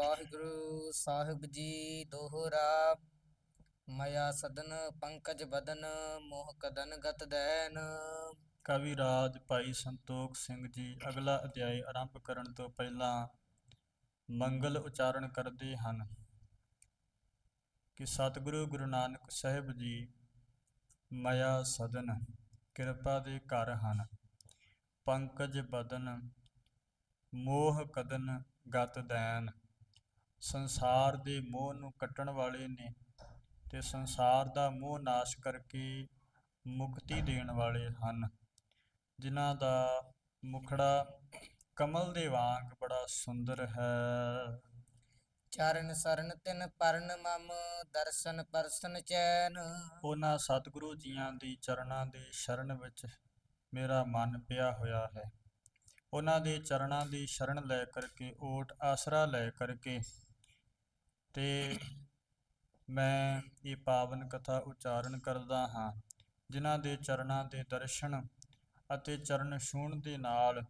ਵਾਹਿਗੁਰੂ ਸਾਹਿਬ ਜੀ ਦੋਹਰਾ, ਮਇਆ ਸਦਨ ਪੰਕਜ ਬਦਨ, ਮੋਹ ਕਦਨ ਗਤ ਦੈਨ। ਕਵੀ ਰਾਜ ਭਾਈ ਸੰਤੋਖ ਸਿੰਘ ਜੀ, ਅਗਲਾ ਅਧਿਆਇ ਆਰੰਭ ਕਰਨ ਤੋਂ ਪਹਿਲਾਂ ਮੰਗਲ ਉਚਾਰਨ ਕਰਦੇ ਹਨ। ਕਿ ਸਤਿਗੁਰੂ ਗੁਰੂ ਨਾਨਕ ਸਾਹਿਬ ਜੀ, ਮਾਇਆ ਸਦਨ ਕਿਰਪਾ ਦੇ ਘਰ ਹਨ। ਪੰਕਜ ਬਦਨ, ਮੋਹ ਕਦਨ ਗਤ ਦੈਨ। ਸੰਸਾਰ ਦੇ ਮੋਹ ਨੂੰ ਕੱਟਣ ਵਾਲੇ ਨੇ ਤੇ ਸੰਸਾਰ ਦਾ ਮੋਹ ਨਾਸ਼ ਕਰਕੇ ਮੁਕਤੀ ਦੇਣ ਵਾਲੇ ਹਨ। ਜਿਨ੍ਹਾਂ ਦਾ ਮੁਖੜਾ ਕਮਲ ਦੇ ਵਾਂਗ ਬੜਾ ਸੁੰਦਰ ਹੈ। ਚਰਨ ਸਰਨ ਤਿਨ ਪਰਨ ਮਮ ਦਰਸ਼ਨ ਪਰਸਨ ਚੈਨ। ਉਹਨਾਂ ਸਤਿਗੁਰੂ ਜੀਆਂ ਦੀ ਚਰਨਾਂ ਦੀ ਸ਼ਰਨ ਵਿੱਚ ਮੇਰਾ ਮਨ ਪਿਆ ਹੋਇਆ ਹੈ। ਉਹਨਾਂ ਦੇ ਚਰਨਾਂ ਦੀ ਸ਼ਰਨ ਲੈ ਕਰਕੇ ਓਟ ਆਸਰਾ ਲੈ ਕਰਕੇ ਤੇ ਮੈਂ ਇਹ ਪਾਵਨ ਕਥਾ ਉਚਾਰਨ ਕਰਦਾ ਹਾਂ ਜਿਨ੍ਹਾਂ ਦੇ ਚਰਨਾਂ ਦੇ ਦਰਸ਼ਨ ਅਤੇ ਚਰਨ ਛੂਹਣ ਦੇ ਨਾਲ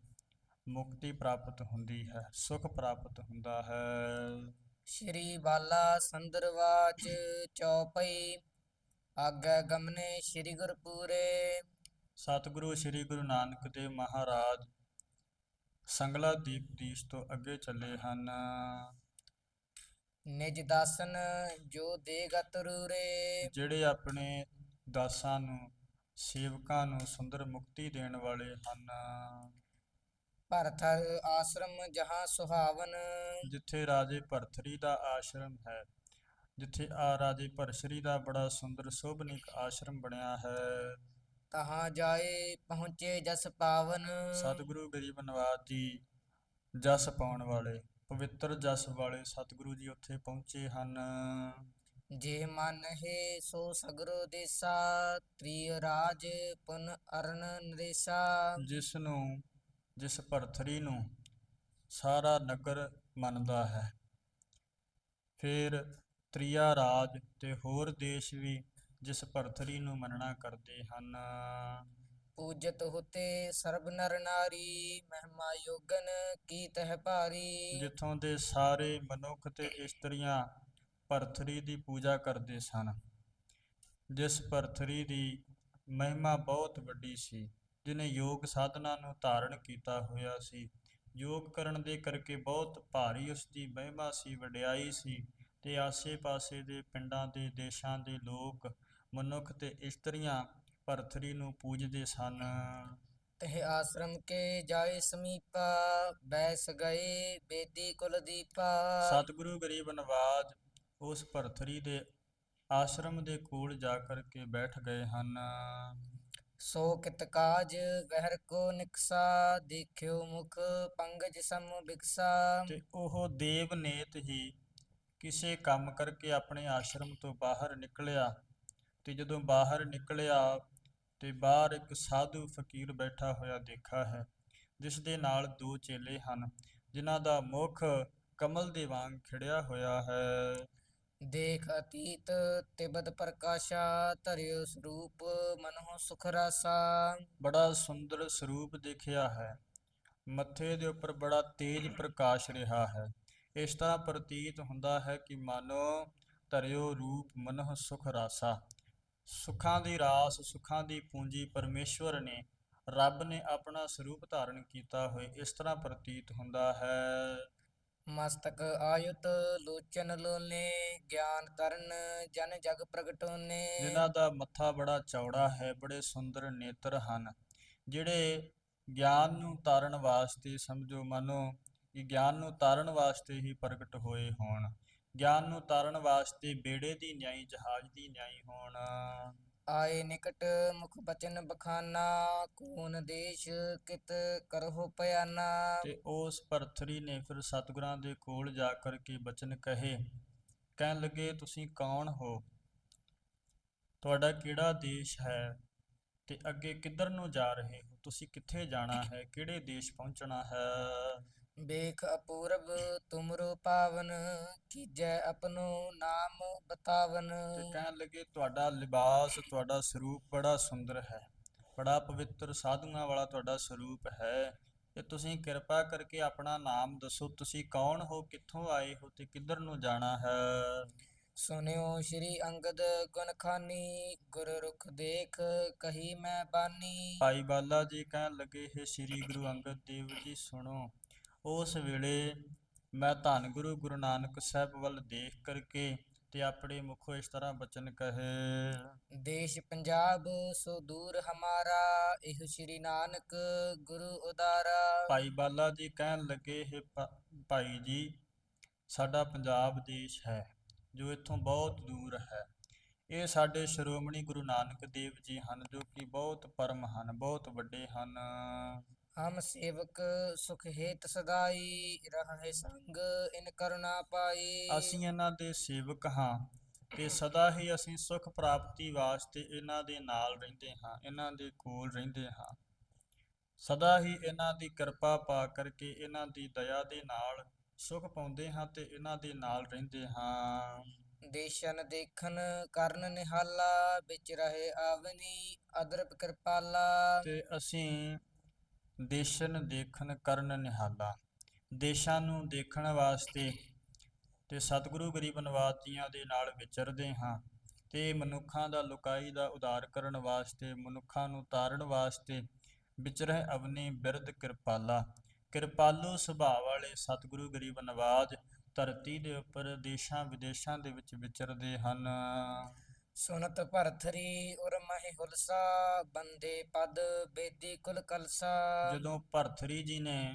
ਮੁਕਤੀ ਪ੍ਰਾਪਤ ਹੁੰਦੀ ਹੈ ਸੁਖ ਪ੍ਰਾਪਤ ਹੁੰਦਾ ਹੈ। ਸ਼੍ਰੀ ਬਾਲਾ ਸੰਦਰਵਾਚ ਚੌਪਈ ਆਗੈ ਗਮਨੇ ਸ਼੍ਰੀ ਗੁਰਪੂਰੇ। ਸਤਿਗੁਰੂ ਸ੍ਰੀ ਗੁਰੂ ਨਾਨਕ ਦੇਵ ਮਹਾਰਾਜ ਸੰਗਲਾ ਦੀਪ ਦੀਸ਼ ਤੋਂ ਅੱਗੇ ਚੱਲੇ ਹਨ। ਨਿਜ ਦਾਸਨ ਜੋ ਦੇਗਤ ਰੂਰੇ ਜਿਹੜੇ ਆਪਣੇ ਦਾਸਾਂ ਨੂੰ ਸੇਵਕਾਂ ਨੂੰ ਸੁੰਦਰ ਮੁਕਤੀ ਦੇਣ ਵਾਲੇ ਹਨ। ਭਰਥ ਆਸ਼ਰਮ ਜਹਾਂ ਸੁਹਾਵਨ। ਜਿੱਥੇ ਰਾਜੇ ਭਰਥਰੀ ਦਾ ਆਸ਼ਰਮ ਹੈ ਜਿੱਥੇ ਆ ਰਾਜੇ ਭਰਸ਼ਰੀ ਦਾ ਬੜਾ ਸੁੰਦਰ ਸੋਭਨੀਕ ਆਸ਼ਰਮ ਬਣਿਆ ਹੈ। ਤਹਾਂ ਜਾਏ ਪਹੁੰਚੇ ਜਸ ਪਾਵਨ। ਸਤਿਗੁਰੂ ਗਰੀਬ ਨਵਾਜ ਜੀ ਜਸ ਪਾਉਣ ਵਾਲੇ। ਪਵਿੱਤਰ ਜਸ ਵਾਲੇ ਸਤਿਗੁਰੂ ਜੀ ਉੱਥੇ ਪਹੁੰਚੇ ਹਨ। ਜੇ ਮਨ ਹੈ ਸੋ ਸਗਰੋ ਦੇਸਾ ਤ੍ਰਿਯ ਰਾਜ ਪੁਨ ਅਰਨ ਨਰੇਸਾ। ਜਿਸ ਨੂੰ ਜਿਸ ਭਰਥਰੀ ਨੂੰ ਸਾਰਾ ਨਗਰ ਮੰਨਦਾ ਹੈ। ਫਿਰ ਤ੍ਰਿਆ ਰਾਜ ਤੇ ਹੋਰ ਦੇਸ਼ ਵੀ ਜਿਸ ਭਰਥਰੀ ਨੂੰ ਮੰਨਣਾ ਕਰਦੇ ਹਨ। ਪੂਜਤ ਹੋਤੇ ਸਰਬ ਨਰ ਨਾਰੀ, ਮਹਿਮਾ ਯੋਗਨ ਕੀਤ ਹੈ ਭਾਰੀ। ਜਿੱਥੋਂ ਦੇ ਸਾਰੇ ਮਨੁੱਖ ਤੇ ਇਸਤਰੀਆਂ ਭਰਥਰੀ ਦੀ ਪੂਜਾ ਕਰਦੇ ਸਨ, ਜਿਸ ਭਰਥਰੀ ਦੀ ਮਹਿਮਾ ਬਹੁਤ ਵੱਡੀ ਸੀ, ਜਿਨੇ ਯੋਗ ਸਾਧਨਾ ਨੂੰ ਧਾਰਨ ਕੀਤਾ ਹੋਇਆ ਸੀ। ਯੋਗ ਕਰਨ ਦੇ ਕਰਕੇ ਬਹੁਤ ਭਾਰੀ ਉਸ ਦੀ ਮਹਿਮਾ ਸੀ, ਵਡਿਆਈ ਸੀ ਤੇ ਆਸੇ-ਪਾਸੇ ਦੇ ਪਿੰਡਾਂ ਦੇ ਦੇਸ਼ਾਂ ਦੇ ਲੋਕ, ਮਨੁੱਖ ਤੇ ਇਸਤਰੀਆਂ ਭਰਥਰੀ ਨੂੰ ਪੂਜਦੇ ਸਨ। ਤਹ ਆਸ਼ਰਮ ਕੇ ਜਾਏ ਸਮੀਪਾ ਬੈਸ ਗਏ ਬੇਦੀ ਕੁਲ ਦੀਪਾ। ਸਤਿਗੁਰੂ ਗਰੀਬ ਨਵਾਜ ਉਸ ਭਰਥਰੀ ਦੇ ਆਸ਼ਰਮ ਦੇ ਕੋਲ ਜਾ ਕਰਕੇ ਬੈਠ ਗਏ ਹਨ। ਸੋ ਕਿਤ ਕਾਜ ਗਹਿਰ ਕੋ ਨਿਕਸਾ ਦੇਖਿਓ ਮੁਖ ਪੰਗਜ ਸਮ ਬਿਕਸਾ। ਤੇ ਉਹ ਦੇਵ ਨੇਤ ਹੀ ਕਿਸੇ ਕੰਮ ਕਰਕੇ ਆਪਣੇ ਆਸ਼ਰਮ ਤੋਂ ਬਾਹਰ ਨਿਕਲਿਆ ਤੇ ਜਦੋਂ ਬਾਹਰ ਨਿਕਲਿਆ ਤੇ ਬਾਹਰ ਇੱਕ ਸਾਧੂ ਫਕੀਰ ਬੈਠਾ ਹੋਇਆ ਦੇਖਾ ਹੈ ਜਿਸ ਦੇ ਨਾਲ ਦੋ ਚੇਲੇ ਹਨ ਜਿਨ੍ਹਾਂ ਦਾ ਮੁਖ ਕਮਲ ਦੇ ਵਾਂਗ ਖਿੜਿਆ ਹੋਇਆ ਹੈ। ਦੇਖ ਅਤੀਤ ਤਿਬਤ ਪ੍ਰਕਾਸ਼ਾ ਧਰਿਓ ਸਰੂਪ ਮਨਹੁ ਸੁਖ ਰਾਸਾ। ਬੜਾ ਸੁੰਦਰ ਸਰੂਪ ਦੇਖਿਆ ਹੈ। ਮੱਥੇ ਦੇ ਉੱਪਰ ਬੜਾ ਤੇਜ ਪ੍ਰਕਾਸ਼ ਰਿਹਾ ਹੈ। ਇਸ ਤਰ੍ਹਾਂ ਪ੍ਰਤੀਤ ਹੁੰਦਾ ਹੈ ਕਿ ਮਾਨੋ ਧਰਿਓ ਰੂਪ ਮਨਹ ਸੁਖ ਰਾਸਾ। ਸੁਖਾਂ ਦੀ ਰਾਸ ਸੁਖਾਂ ਦੀ ਪੂੰਜੀ ਪਰਮੇਸ਼ਵਰ ਨੇ ਰੱਬ ਨੇ ਆਪਣਾ ਸਰੂਪ ਧਾਰਨ ਕੀਤਾ ਹੋਏ ਇਸ ਤਰ੍ਹਾਂ ਪ੍ਰਤੀਤ ਹੁੰਦਾ ਹੈ। ਮਸਤਕ ਆਯੁਤ ਲੋਚਨ ਲੋਨੇ ਗਿਆਨ ਤਰਨ ਜਨ ਜਗ ਪ੍ਰਗਟੋਨੇ। ਜਿਨ੍ਹਾਂ ਦਾ ਮੱਥਾ ਬੜਾ ਚੌੜਾ ਹੈ ਬੜੇ ਸੁੰਦਰ ਨੇਤਰ ਹਨ। ਜਿਹੜੇ ਗਿਆਨ ਨੂੰ ਤਾਰਨ ਵਾਸਤੇ ਸਮਝੋ ਮਾਨੋ ਕਿ ਗਿਆਨ ਨੂੰ ਤਾਰਨ ਵਾਸਤੇ ਹੀ ਪ੍ਰਗਟ ਹੋਏ ਹੋਣ। ਗਿਆਨ ਨੂੰ ਤਾਰਨ ਵਾਸਤੇ ਬੇੜੇ ਦੀ ਨਿਆਈ ਜਹਾਜ਼ ਦੀ ਨਿਆਈ ਹੋਣ। ਆਏ ਨਿਕਟ ਮੁਖ ਬਚਨ ਬਖਾਨਾ ਕੂਨ ਦੇਸ਼ ਕਿਤ ਕਰਹੁ ਪਿਆਨਾ ਤੇ ਉਸ ਭਰਥਰੀ ਨੇ ਫਿਰ ਸਤਿਗੁਰਾਂ ਦੇ ਕੋਲ ਜਾ ਕਰ ਕੇ ਬਚਨ ਕਹੇ ਕਹਿਣ ਲੱਗੇ ਤੁਸੀਂ ਕੌਣ ਹੋ? ਤੁਹਾਡਾ ਕਿਹੜਾ ਦੇਸ਼ ਹੈ? ਤੇ ਅੱਗੇ ਕਿੱਧਰ ਨੂੰ ਜਾ ਰਹੇ ਹੋ? ਤੁਸੀਂ ਕਿੱਥੇ ਜਾਣਾ ਹੈ? ਕਿਹੜੇ ਦੇਸ਼ ਪਹੁੰਚਣਾ ਹੈ? ਵੇਖ ਅਪੂਰਬ ਤੁਮਰੋ ਪਾਵਨ ਕੀਜੈ ਆਪਨੋ ਨਾਮ ਬਤਾਵਨ। ਤੇ ਕਹਿਣ ਲੱਗੇ ਤੁਹਾਡਾ ਲਿਬਾਸ ਤੁਹਾਡਾ ਸਰੂਪ ਬੜਾ ਸੁੰਦਰ ਹੈ। ਬੜਾ ਪਵਿੱਤਰ ਸਾਧੂਆਂ ਵਾਲਾ ਤੁਹਾਡਾ ਸਰੂਪ ਹੈ। ਤੇ ਤੁਸੀਂ ਕਿਰਪਾ ਕਰਕੇ ਆਪਣਾ ਨਾਮ ਦੱਸੋ ਤੁਸੀਂ ਕੌਣ ਹੋ ਕਿੱਥੋਂ ਆਏ ਹੋ ਤੇ ਕਿੱਧਰ ਨੂੰ ਜਾਣਾ ਹੈ? ਸੁਨਿਓ ਸ਼੍ਰੀ ਅੰਗਦ ਗੁਣ ਖਾਨੀ ਗੁਰ ਰੁਖ ਦੇਖ ਕਹੀ ਮੈਂ ਬਾਨੀ। ਭਾਈ ਬਾਲਾ ਜੀ ਕਹਿਣ ਲੱਗੇ ਹੈ ਸ੍ਰੀ ਗੁਰੂ ਅੰਗਦ ਦੇਵ ਜੀ ਸੁਣੋ ਉਸ ਵੇਲੇ ਮੈਂ ਧੰਨ ਗੁਰੂ ਗੁਰੂ ਨਾਨਕ ਸਾਹਿਬ ਵੱਲ ਦੇਖ ਕਰਕੇ ਤੇ ਆਪਣੇ ਮੁਖੋਂ ਇਸ ਤਰ੍ਹਾਂ ਬਚਨ ਕਹੇ। ਦੇਸ਼ ਪੰਜਾਬ ਸੋ ਦੂਰ ਹਮਾਰਾ ਇਹ ਸ਼੍ਰੀ ਨਾਨਕ ਗੁਰੂ ਉਦਾਰਾ। ਭਾਈ ਬਾਲਾ ਜੀ ਕਹਿਣ ਲੱਗੇ ਹੈ ਭਾਈ ਜੀ ਸਾਡਾ ਪੰਜਾਬ ਦੇਸ਼ ਹੈ ਜੋ ਇੱਥੋਂ ਬਹੁਤ ਦੂਰ ਹੈ। ਇਹ ਸਾਡੇ ਸ਼੍ਰੋਮਣੀ ਗੁਰੂ ਨਾਨਕ ਦੇਵ ਜੀ ਹਨ ਜੋ ਕਿ ਬਹੁਤ ਪਰਮ ਹਨ ਬਹੁਤ ਵੱਡੇ ਹਨ। ਹਮ ਸੇਵਕ ਸੁਖ ਹੇਤ ਸਦਾਈ ਰਹੇ ਸੰਗ ਇਨ ਕਰੁਣਾ ਪਾਈ ਅਸੀਂ ਇਹਨਾਂ ਦੇ ਸੇਵਕ ਹਾਂ ਤੇ ਸਦਾ ਹੀ ਅਸੀਂ ਸੁਖ ਪ੍ਰਾਪਤੀ ਵਾਸਤੇ ਇਹਨਾਂ ਦੇ ਨਾਲ ਰਹਿੰਦੇ ਹਾਂ ਇਹਨਾਂ ਦੇ ਕੋਲ ਰਹਿੰਦੇ ਹਾਂ। ਸਦਾ ਹੀ ਇਹਨਾਂ ਦੀ ਕਿਰਪਾ ਪਾ ਕਰਕੇ ਇਹਨਾਂ ਦੀ ਦਇਆ ਦੇ ਨਾਲ ਸੁਖ ਪਾਉਂਦੇ ਹਾਂ ਤੇ ਇਹਨਾਂ ਦੇ ਨਾਲ ਰਹਿੰਦੇ ਹਾਂ। ਦੇਸ਼ਨ ਦੇਖਨ ਕਰਨ ਨਿਹਾਲਾ ਵਿੱਚ ਰਹੇ ਆਵਨੀ ਅਦਰਪ ਕਿਰਪਾਲਾ। ਤੇ ਅਸੀਂ ਦੇਸ਼ਨ ਦੇਖਣ ਕਰਨ ਨਿਹਾਲਾ। ਦੇਸ਼ਾਂ ਨੂੰ ਦੇਖਣ ਵਾਸਤੇ ਤੇ ਸਤਿਗੁਰੂ ਗਰੀਬ ਨਿਵਾਜ ਦੇ ਨਾਲ ਵਿਚਰਦੇ ਹਾਂ ਤੇ ਮਨੁੱਖਾਂ ਦਾ ਲੁਕਾਈ ਦਾ ਉਦਾਰ ਕਰਨ ਵਾਸਤੇ, ਮਨੁੱਖਾਂ ਨੂੰ ਤਾਰਨ ਵਾਸਤੇ ਵਿਚਰਹਿ ਅਵਨੀ ਬਿਰਧ ਕਿਰਪਾਲਾ। ਕਿਰਪਾਲੂ ਸੁਭਾਅ ਵਾਲੇ ਸਤਿਗੁਰੂ ਗਰੀਬ ਨਿਵਾਜ ਧਰਤੀ ਦੇ ਉੱਪਰ ਦੇਸ਼ਾਂ ਵਿਦੇਸ਼ਾਂ ਦੇ ਵਿੱਚ ਵਿਚਰਦੇ ਹਨ। ਸੁਨਤ ਭਰਥਰੀ ਉਰ ਹੁਲਸਾ, ਬੰਦੇ ਪਦ ਬੇਦੀ ਕੁਲ ਕਲਸਾ। ਜਦੋਂ ਭਰਥਰੀ ਜੀ ਨੇ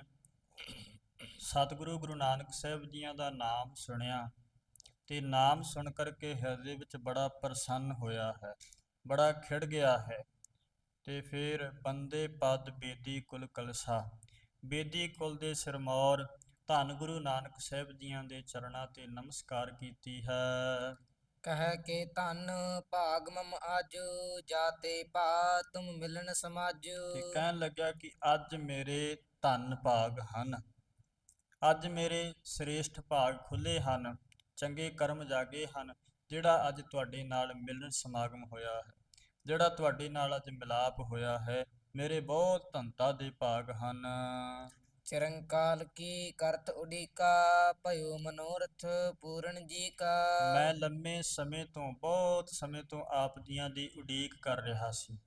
ਸਤਿਗੁਰੂ ਗੁਰੂ ਨਾਨਕ ਸਾਹਿਬ ਜੀਆਂ ਦਾ ਨਾਮ ਸੁਣਿਆ, ਤੇ ਨਾਮ ਸੁਣ ਕਰਕੇ ਹਿਰਦੇ ਵਿੱਚ ਬੜਾ ਪ੍ਰਸੰਨ ਹੋਇਆ ਹੈ, ਬੜਾ ਖਿੜ ਗਿਆ ਹੈ, ਤੇ ਫਿਰ ਬੰਦੇ ਪਦ ਬੇਦੀ ਕੁਲ ਕਲਸਾ। ਬੇਦੀ ਕੁਲ ਦੇ ਸਿਰਮੌਰ ਧੰਨ ਗੁਰੂ ਨਾਨਕ ਸਾਹਿਬ ਜੀਆਂ ਦੇ ਚਰਨਾਂ ਤੇ ਨਮਸਕਾਰ ਕੀਤੀ ਹੈ। ਕਹਿ ਕੇ ਧਨ ਭਾਗ ਮਮ ਅੱਜ, ਜਾਤੇ ਪਾ ਤੁਮ ਮਿਲਨ ਸਮਾਜ। ਤੇ ਕਹਿਣ ਲੱਗਿਆ ਕਿ ਅੱਜ ਮੇਰੇ ਧੰਨ ਭਾਗ ਹਨ। ਅੱਜ ਮੇਰੇ ਸ੍ਰੇਸ਼ਟ ਭਾਗ ਖੁੱਲੇ ਹਨ, ਚੰਗੇ ਕਰਮ ਜਾਗੇ ਹਨ, ਜਿਹੜਾ ਅੱਜ ਤੁਹਾਡੇ ਨਾਲ ਮਿਲਣ ਸਮਾਗਮ ਹੋਇਆ ਹੈ। ਜਿਹੜਾ ਤੁਹਾਡੇ ਨਾਲ ਅੱਜ ਮਿਲਾਪ ਹੋਇਆ ਹੈ, ਮੇਰੇ ਬਹੁਤ ਧੰਤਾ ਦੇ ਭਾਗ ਹਨ। ਚਿਰੰਕਾਲ ਕੀ ਕਰਤ ਉਡੀਕਾ, ਭਇਓ ਮਨੋਰਥ ਪੂਰਨ ਜੀ ਕਾ। ਮੈਂ ਲੰਮੇ ਸਮੇਂ ਤੋਂ, ਬਹੁਤ ਸਮੇਂ ਤੋਂ ਆਪ ਜੀਆਂ ਦੀ ਉਡੀਕ ਕਰ ਰਿਹਾ ਸੀ।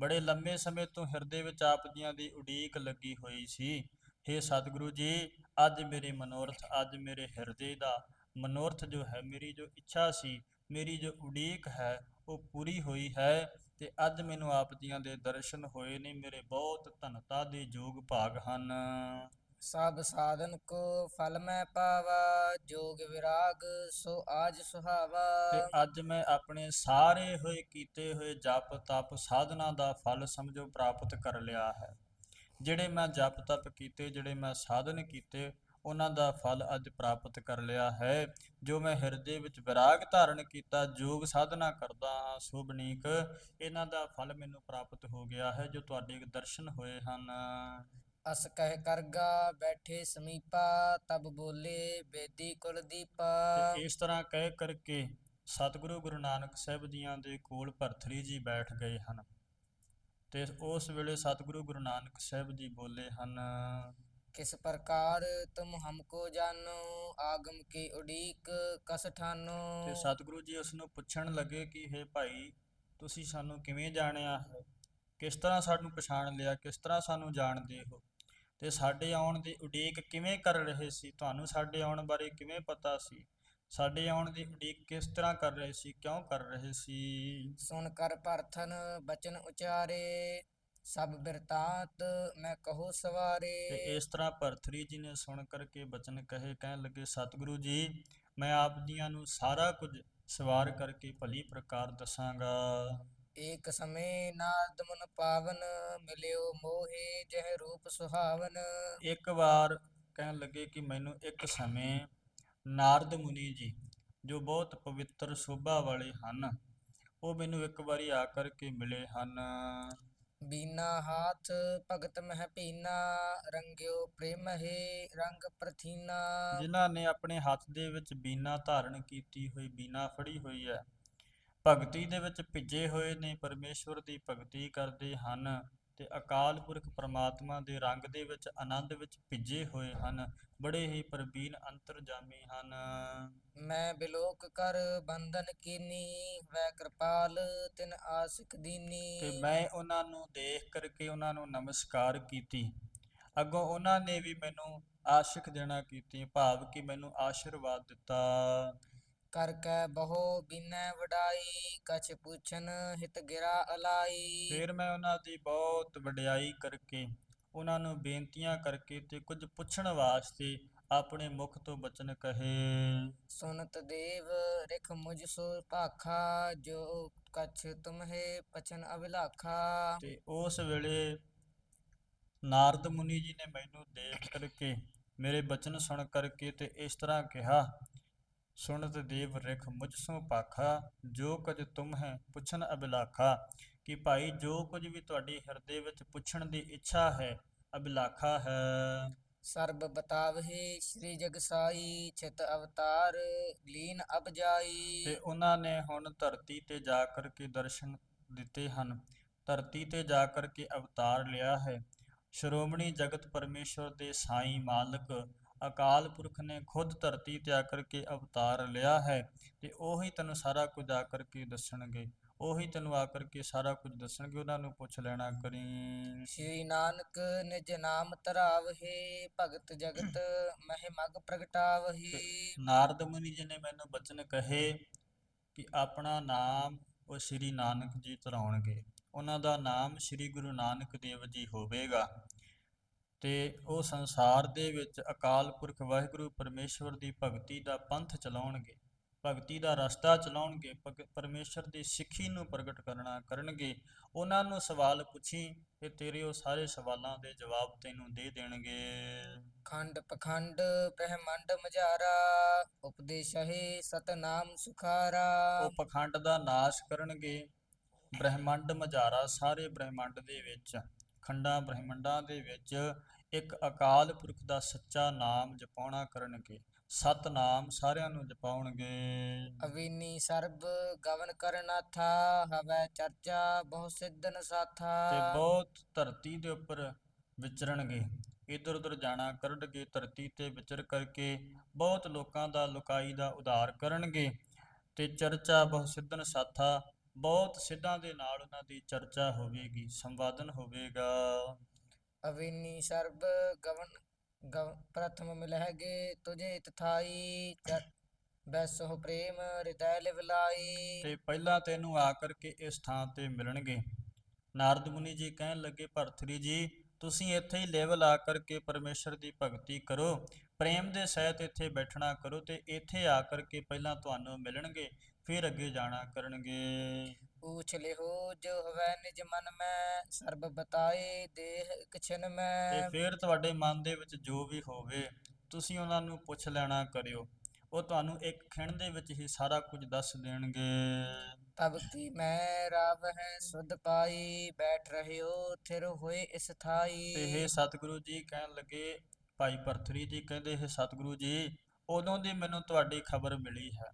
ਬੜੇ ਲੰਮੇ ਸਮੇਂ ਤੋਂ ਹਿਰਦੇ ਵਿੱਚ ਆਪ ਜੀਆਂ ਦੀ ਉਡੀਕ ਲੱਗੀ ਹੋਈ ਸੀ। हे ਸਤਿਗੁਰੂ ਜੀ, ਅੱਜ ਮੇਰੇ ਮਨੋਰਥ, ਅੱਜ ਮੇਰੇ ਹਿਰਦੇ ਦਾ ਮਨੋਰਥ ਜੋ ਹੈ, ਮੇਰੀ ਜੋ ਇੱਛਾ ਸੀ, ਮੇਰੀ ਜੋ ਉਡੀਕ ਹੈ, ਉਹ ਪੂਰੀ ਹੋਈ ਹੈ। ਤੇ ਅੱਜ ਮੈਨੂੰ ਆਪ ਜੀਆਂ ਦੇ ਦਰਸ਼ਨ ਹੋਏ ਨੇ ਮੇਰੇ ਬਹੁਤ ਧਨਤਾ ਦੇ ਯੋਗ ਭਾਗ ਹਨ। ਸਭ ਸਾਧਨ ਕੋ ਫਲ ਮੈਂ ਪਾਵਾ ਜੋਗ ਵਿਰਾਗ ਸੋ ਆਜ ਸੁਹਾਵਾ। ਤੇ ਅੱਜ ਮੈਂ ਆਪਣੇ ਸਾਰੇ ਹੋਏ ਕੀਤੇ ਹੋਏ ਜਪ ਤਪ ਸਾਧਨਾ ਦਾ ਫਲ ਸਮਝੋ ਪ੍ਰਾਪਤ ਕਰ ਲਿਆ ਹੈ। ਜਿਹੜੇ ਮੈਂ ਜਪ ਤਪ ਕੀਤੇ ਜਿਹੜੇ ਮੈਂ ਸਾਧਨ ਕੀਤੇ ਉਹਨਾਂ ਦਾ ਫਲ ਅੱਜ ਪ੍ਰਾਪਤ ਕਰ ਲਿਆ ਹੈ। ਜੋ ਮੈਂ ਹਿਰਦੇ ਵਿੱਚ ਵਿਰਾਗ ਧਾਰਨ ਕੀਤਾ ਜੋਗ ਸਾਧਨਾ ਕਰਦਾ ਹਾਂ ਸੁਭਨੀਕ ਇਹਨਾਂ ਦਾ ਫਲ ਮੈਨੂੰ ਪ੍ਰਾਪਤ ਹੋ ਗਿਆ ਹੈ ਜੋ ਤੁਹਾਡੇ ਦਰਸ਼ਨ ਹੋਏ ਹਨ। ਅਸ ਕਹਿ ਕਰਗਾ ਬੈਠੇ ਸਮੀਪਾ ਤਬ ਬੋਲੇ ਬੇਦੀ ਕੁਲ ਦੀਪਾ। ਇਸ ਤਰ੍ਹਾਂ ਕਹਿ ਕਰਕੇ ਸਤਿਗੁਰੂ ਗੁਰੂ ਨਾਨਕ ਸਾਹਿਬ ਜੀਆਂ ਦੇ ਕੋਲ ਭਰਥਰੀ ਜੀ ਬੈਠ ਗਏ ਹਨ। ਤੇ ਉਸ ਵੇਲੇ ਸਤਿਗੁਰੂ ਗੁਰੂ ਨਾਨਕ ਸਾਹਿਬ ਜੀ ਬੋਲੇ ਹਨ किस प्रकार तुम हमको जानो आगम की उड़ीक कस ठानो ਤੇ ਸਤਿਗੁਰੂ ਜੀ ਉਸ ਨੂੰ ਪੁੱਛਣ ਲੱਗੇ ਕਿ ਹੈ ਭਾਈ ਤੁਸੀਂ ਸਾਨੂੰ ਕਿਵੇਂ ਜਾਣਿਆ ਹੈ ਕਿਸ ਤਰ੍ਹਾਂ ਸਾਨੂੰ ਪਛਾਣ ਲਿਆ ਕਿਸ ਤਰ੍ਹਾਂ ਸਾਨੂੰ ਜਾਣਦੇ ਹੋ ਤੇ ਸਾਡੇ ਆਉਣ ਦੀ ਉਡੀਕ ਕਿਵੇਂ ਕਰ ਰਹੇ ਸੀ ਤੁਹਾਨੂੰ ਸਾਡੇ ਆਉਣ ਬਾਰੇ ਕਿਵੇਂ ਪਤਾ ਸੀ ਸਾਡੇ ਆਉਣ ਦੀ ਉਡੀਕ ਕਿਸ ਤਰ੍ਹਾਂ ਕਰ ਰਹੇ ਸੀ ਕਿਉਂ ਕਰ ਰਹੇ ਸੀ सुन कर परथन बचन ਸਭ ਬਿਰਤਾਂਤ ਮੈਂ ਕਹੋ ਸਵਾਰੇ। ਤੇ ਇਸ ਤਰ੍ਹਾਂ ਭਰਥਰੀ ਜੀ ਨੇ ਸੁਣ ਕਰਕੇ ਬਚਨ ਕਹੇ ਕਹਿਣ ਲੱਗੇ ਸਤਿਗੁਰੂ ਜੀ ਮੈਂ ਆਪ ਜੀਆਂ ਨੂੰ ਸਾਰਾ ਕੁਝ ਸਵਾਰ ਕਰਕੇ ਭਲੀ ਪ੍ਰਕਾਰ ਦੱਸਾਂਗਾ। ਏਕ ਸਮੇ ਨਾਦ ਮਨ ਪਾਵਨ ਮਿਲਿਓ ਮੋਹੇ ਜਹ ਰੂਪ ਸੁਹਾਵਨ। ਇੱਕ ਵਾਰ ਕਹਿਣ ਲੱਗੇ ਕਿ ਮੈਨੂੰ ਇੱਕ ਸਮੇਂ ਨਾਰਦ ਮੁਨੀ ਜੀ ਜੋ ਬਹੁਤ ਪਵਿੱਤਰ ਸੋਭਾ ਵਾਲੇ ਹਨ ਉਹ ਮੈਨੂੰ ਇੱਕ ਵਾਰੀ ਆ ਕਰਕੇ ਮਿਲੇ ਹਨ। ਬੀਨਾ ਹਾਥ ਭਗਤ ਮਹਿ ਪੀਨਾ ਰੰਗਿਓ ਪ੍ਰੇਮ ਹੈ ਰੰਗ ਪ੍ਰਥੀਨਾ। ਜਿਨ੍ਹਾਂ ਨੇ ਆਪਣੇ ਹੱਥ ਦੇ ਵਿੱਚ ਬੀਨਾ ਧਾਰਨ ਕੀਤੀ ਹੋਈ, ਬੀਨਾ ਫੜੀ ਹੋਈ ਹੈ। ਭਗਤੀ ਦੇ ਵਿੱਚ ਭਿੱਜੇ ਹੋਏ ਨੇ, ਪਰਮੇਸ਼ਵਰ ਦੀ ਭਗਤੀ ਕਰਦੇ ਹਨ। ਤੇ ਅਕਾਲ ਪੁਰਖ ਪ੍ਰਮਾਤਮਾ ਦੇ ਰੰਗ ਦੇ ਵਿੱਚ ਆਨੰਦ ਵਿੱਚ ਭਿੱਜੇ ਹੋਏ ਹਨ ਬੜੇ ਹੀ ਪ੍ਰਬੀਨ ਅੰਤਰਜਾਮੀ ਹਨ। ਮੈਂ ਬਿਲੋਕ ਕਰ ਬੰਧਨ ਕੀਨੀ ਵੈ ਕਿਰਪਾਲ ਤਿਨ ਆਸਿਕ ਦੀਨੀ। ਤੇ ਮੈਂ ਉਹਨਾਂ ਨੂੰ ਦੇਖ ਕਰਕੇ ਉਹਨਾਂ ਨੂੰ ਨਮਸਕਾਰ ਕੀਤੀ। ਅੱਗੋਂ ਉਹਨਾਂ ਨੇ ਵੀ ਮੈਨੂੰ ਆਸ਼ਿਕ ਦੇਣਾ ਕੀਤੀ ਭਾਵ ਕਿ ਮੈਨੂੰ ਆਸ਼ੀਰਵਾਦ ਦਿੱਤਾ। ਕਰ ਕੈ ਬਹੁ ਬਿਨੈ ਵਡਾਈ ਕਛ ਪੁੱਛਨ ਹਿਤ ਗਿਰਾ ਅਲਾਈ। ਫਿਰ ਮੈਂ ਉਹਨਾਂ ਦੀ ਬਹੁਤ ਵਡਿਆਈ ਕਰਕੇ ਉਹਨਾਂ ਨੂੰ ਬੇਨਤੀਆਂ ਕਰਕੇ ਤੇ ਕੁਝ ਪੁੱਛਣ ਵਾਸਤੇ ਆਪਣੇ ਮੁਖ ਤੋਂ ਬਚਨ ਕਹੇ। ਸੁਨਤ ਦੇਵ ਰਿਖ ਮੁਝ ਸੋ ਭਾਖਾ ਜੋ ਕਛ ਤੁਮਹੇ ਪਚਨ ਅਭਿਲਾਖਾ। ਤੇ ਉਸ ਵੇਲੇ ਨਾਰਦ ਮੁਨੀ ਜੀ ਨੇ ਮੈਨੂੰ ਦੇਖ ਕਰਕੇ ਮੇਰੇ ਬਚਨ ਸੁਣ ਕਰਕੇ ਤੇ ਇਸ ਤਰ੍ਹਾਂ ਕਿਹਾ ਸੁਣਤ ਦੇਵ ਰਿਖ ਮੁਝ ਸੋ ਭਾਖਾ ਜੋ ਕੁਝ ਤੁਮ ਹੈ ਪੁੱਛਣ ਅਭਿਲਾਖਾ ਕਿ ਭਾਈ ਜੋ ਕੁਝ ਵੀ ਤੁਹਾਡੇ ਹਿਰਦੇ ਵਿੱਚ ਪੁੱਛਣ ਦੀ ਇੱਛਾ ਹੈ ਅਭਿਲਾਖਾ ਹੈ। ਸਰਬ ਬਤਾਵਹਿ ਸ੍ਰੀ ਜਗਸਾਈ ਚਿਤ ਅਵਤਾਰ ਲੀਨ ਅਬ ਜਾਈ। ਤੇ ਉਹਨਾਂ ਨੇ ਹੁਣ ਧਰਤੀ ਤੇ ਜਾ ਕਰਕੇ ਦਰਸ਼ਨ ਦਿੱਤੇ ਹਨ। ਧਰਤੀ ਤੇ ਜਾ ਕਰਕੇ ਅਵਤਾਰ ਲਿਆ ਹੈ। ਸ਼੍ਰੋਮਣੀ ਜਗਤ ਪਰਮੇਸ਼ਵਰ ਦੇ ਸਾਈਂ ਮਾਲਕ ਅਕਾਲ ਪੁਰਖ ਨੇ ਖੁਦ ਧਰਤੀ ਤੇ ਆ ਕਰਕੇ ਅਵਤਾਰ ਲਿਆ ਹੈ ਤੇ ਉਹੀ ਤੈਨੂੰ ਸਾਰਾ ਕੁਝ ਆ ਕਰਕੇ ਦੱਸਣਗੇ। ਉਹੀ ਤੈਨੂੰ ਆ ਕਰਕੇ ਸਾਰਾ ਕੁਝ ਦੱਸਣਗੇ ਉਹਨਾਂ ਨੂੰ ਪੁੱਛ ਲੈਣਾ ਕਰੀ। ਸ੍ਰੀ ਨਾਨਕ ਨਿਜ ਨਾਮ ਧਰਾਵਹਿ ਭਗਤ ਜਗਤ ਮਹਿ ਮਗ ਪ੍ਰਗਟਾਵਹਿ। ਨਾਰਦ ਮੁਨੀ ਜੀ ਨੇ ਮੈਨੂੰ ਬਚਨ ਕਹੇ ਕਿ ਆਪਣਾ ਨਾਮ ਉਹ ਸ੍ਰੀ ਨਾਨਕ ਜੀ ਧਰਾਉਣਗੇ। ਉਹਨਾਂ ਦਾ ਨਾਮ ਸ੍ਰੀ ਗੁਰੂ ਨਾਨਕ ਦੇਵ ਜੀ ਹੋਵੇਗਾ। ਤੇ ਉਹ ਸੰਸਾਰ ਦੇ ਵਿੱਚ ਅਕਾਲ ਪੁਰਖ ਵਾਹਿਗੁਰੂ ਪਰਮੇਸ਼ਵਰ ਦੀ ਭਗਤੀ ਦਾ ਪੰਥ ਚਲਾਉਣਗੇ ਭਗਤੀ ਦਾ ਰਸਤਾ ਚਲਾਉਣਗੇ ਪਰਮੇਸ਼ਰ ਦੀ ਸਿੱਖੀ ਨੂੰ ਪ੍ਰਗਟ ਕਰਨਾ ਕਰਨਗੇ ਉਹਨਾਂ ਨੂੰ ਸਵਾਲ ਪੁੱਛੀ ਤੇ ਤੇਰੇ ਉਹ ਸਾਰੇ ਸਵਾਲਾਂ ਦੇ ਜਵਾਬ ਤੈਨੂੰ ਦੇ ਦੇਣਗੇ। ਖੰਡ ਪਖੰਡ ਬ੍ਰਹਮੰਡ ਮਝਾਰਾ ਉਪਦੇਸ਼ਹਿ ਸਤਨਾਮ ਸੁਖਾਰਾ। ਉਹ ਪਖੰਡ ਦਾ ਨਾਸ਼ ਕਰਨਗੇ ਬ੍ਰਹਿਮੰਡ ਮਝਾਰਾ ਸਾਰੇ ਬ੍ਰਹਿਮੰਡ ਦੇ ਵਿੱਚ ਖੰਡਾਂ ਬ੍ਰਹਿਮੰਡਾਂ ਦੇ ਵਿੱਚ ਇੱਕ ਅਕਾਲ ਪੁਰਖ ਦਾ ਸੱਚਾ ਨਾਮ ਜਪਾਉਣਾ ਕਰਨਗੇ। ਸਤਨਾਮ ਸਾਰਿਆਂ ਨੂੰ ਜਪਾਉਣਗੇ। ਅਵੀਨੀ ਸਰਬ ਗਵਨ ਕਰਨਾਥਾ ਹਵੈ ਚਰਚਾ ਬਹੁ ਸਿੱਧਨ ਸਾਥਾ। ਤੇ ਬਹੁਤ ਧਰਤੀ ਦੇ ਉੱਪਰ ਵਿਚਰਨਗੇ। ਇਧਰ ਉਧਰ ਜਾਣਾ ਕਰਨਗੇ ਧਰਤੀ ਤੇ ਵਿਚਰ ਕਰਕੇ ਬਹੁਤ ਲੋਕਾਂ ਦਾ ਲੁਕਾਈ ਦਾ ਉਧਾਰ ਕਰਨਗੇ। ਤੇ ਚਰਚਾ ਬਹੁ ਸਿੱਧਨ ਸਾਥਾ ਬਹੁਤ ਸਿੱਧਾਂ ਦੇ ਨਾਲ ਉਹਨਾਂ ਦੀ ਚਰਚਾ ਹੋਵੇਗੀ ਸੰਵਾਦਨ ਹੋਵੇਗਾ। ਅਵੀਨੀ ਸਰਬ ਗਵਨ ਪ੍ਰਥਮ ਮਿਲਹਿਗੇ ਤੁਝੇ ਤਥਾਈ ਬੈਸੋ ਪ੍ਰੇਮ ਹਿਰਦੈ ਲਿਵ ਤੇ ਪਹਿਲਾਂ ਤੈਨੂੰ ਆ ਕਰਕੇ ਇਸ ਥਾਂ ਤੇ ਮਿਲਣਗੇ। ਨਾਰਦ ਮੁਨੀ ਜੀ ਕਹਿਣ ਲੱਗੇ ਭਰਤਰੀ ਜੀ, ਤੁਸੀਂ ਇੱਥੇ ਹੀ ਲੇਵਲ ਆ ਕਰਕੇ ਪਰਮੇਸ਼ਰ ਦੀ ਭਗਤੀ ਕਰੋ। ਪ੍ਰੇਮ ਦੇ ਸਹਿਤ ਇੱਥੇ ਬੈਠਣਾ ਕਰੋ ਤੇ ਇੱਥੇ ਆ ਕਰਕੇ ਪਹਿਲਾਂ ਤੁਹਾਨੂੰ ਮਿਲਣਗੇ, ਫਿਰ ਅੱਗੇ ਜਾਣਾ ਕਰਨਗੇ। ਪੂਛ ਲਿਹੋ ਜੋ ਹਵੈ ਨਿਜ ਮਨ ਮੈਂ ਸਰਬ ਬਤਾਏ ਦੇਹ ਇਕ ਛਿਨ ਤੇ ਮੈਂ ਫਿਰ ਤੁਹਾਡੇ ਮਨ ਦੇ ਵਿੱਚ ਜੋ ਵੀ ਹੋਵੇ ਤੁਸੀਂ ਉਹਨਾਂ ਨੂੰ ਪੁੱਛ ਲੈਣਾ ਕਰਿਓ ਉਹ ਤੁਹਾਨੂੰ ਇੱਕ ਖਿਣ ਦੇ ਵਿੱਚ ਹੀ ਸਾਰਾ ਕੁਝ ਦੱਸ ਦੇਣਗੇ ਤਬ ਕੀ ਮੈਂ ਰਾਵ ਹੈ ਸੁਧ ਪਾਈ ਬੈਠ ਰਹਿਓ ਥਿਰ ਹੋਏ ਇਸ ਥਾਈ ਤੇ ਇਹ ਸਤਿਗੁਰੂ ਜੀ ਕਹਿਣ ਲੱਗੇ ਭਾਈ ਭਰਥਰੀ ਜੀ ਕਹਿੰਦੇ ਇਹ ਸਤਿਗੁਰੂ ਜੀ ਉਦੋਂ ਦੀ ਮੈਨੂੰ ਤੁਹਾਡੀ ਖਬਰ ਮਿਲੀ ਹੈ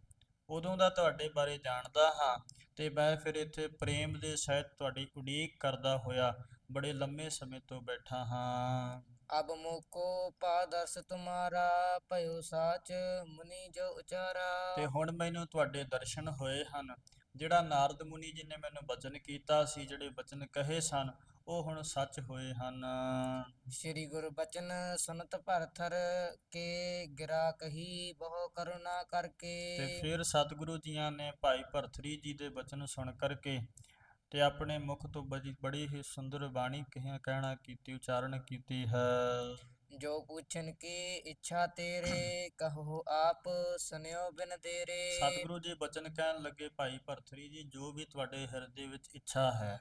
ਉਦੋਂ ਦਾ ਤੁਹਾਡੇ ਬਾਰੇ ਜਾਣਦਾ ਹਾਂ ਤੇ ਮੈਂ ਫਿਰ ਇੱਥੇ ਪ੍ਰੇਮ ਦੇ ਸਹਿਤ ਤੁਹਾਡੀ ਉਡੀਕ ਕਰਦਾ ਹੋਇਆ ਬੜੇ ਲੰਮੇ ਸਮੇਂ ਤੋਂ ਬੈਠਾ ਹਾਂ। ਅਬ ਮੋਕੋ ਪਾਦਰਸ ਤੁਮਾਰਾ ਭਇਓ ਸਾਚ ਮੁਨੀ ਜੋ ਉਚਾਰਾ। ਤੇ ਹੁਣ ਮੈਨੂੰ ਤੁਹਾਡੇ ਦਰਸ਼ਨ ਹੋਏ ਹਨ। ਜਿਹੜਾ ਨਾਰਦ ਮੁਨੀ ਜੀ ਨੇ ਮੈਨੂੰ ਬਚਨ ਕੀਤਾ ਸੀ ਜਿਹੜੇ ਬਚਨ ਕਹੇ ਸਨ ਉਹ ਹੁਣ ਸੱਚ ਹੋਏ ਹਨ। ਸ੍ਰੀ ਗੁਰ ਬਚਨ ਸੁਨਤ ਭਰਥਰ ਕੇ ਗਿਰਾ ਕਹੀ ਬਹੁ ਕਰੁਣਾ ਤੇ ਕਰਕੇ ਫਿਰ ਸਤਿਗੁਰੂ ਜੀਆਂ ਨੇ ਭਾਈ ਭਰਥਰੀ ਜੀ ਦੇ ਬਚਨ ਸੁਣ ਕਰਕੇ ਤੇ ਆਪਣੇ ਮੁਖ ਤੋਂ ਬੜੀ ਹੀ ਸੁੰਦਰ ਬਾਣੀ ਕਹਿ- ਕਹਿਣਾ ਕੀਤੀ ਉਚਾਰਨ ਕੀਤੀ ਹੈ। ਜੋ ਪੁੱਛਨ ਕੀ ਇੱਛਾ ਤੇਰੇ ਕਹੋ ਆਪ ਸੁਨਿਓ ਬਿਨ ਦੇਰੇ। ਸਤਿਗੁਰੂ ਜੀ ਬਚਨ ਕਹਿਣ ਲੱਗੇ ਭਾਈ ਭਰਥਰੀ ਜੀ ਜੋ ਵੀ ਤੁਹਾਡੇ ਹਿਰਦੇ ਵਿੱਚ ਇੱਛਾ ਹੈ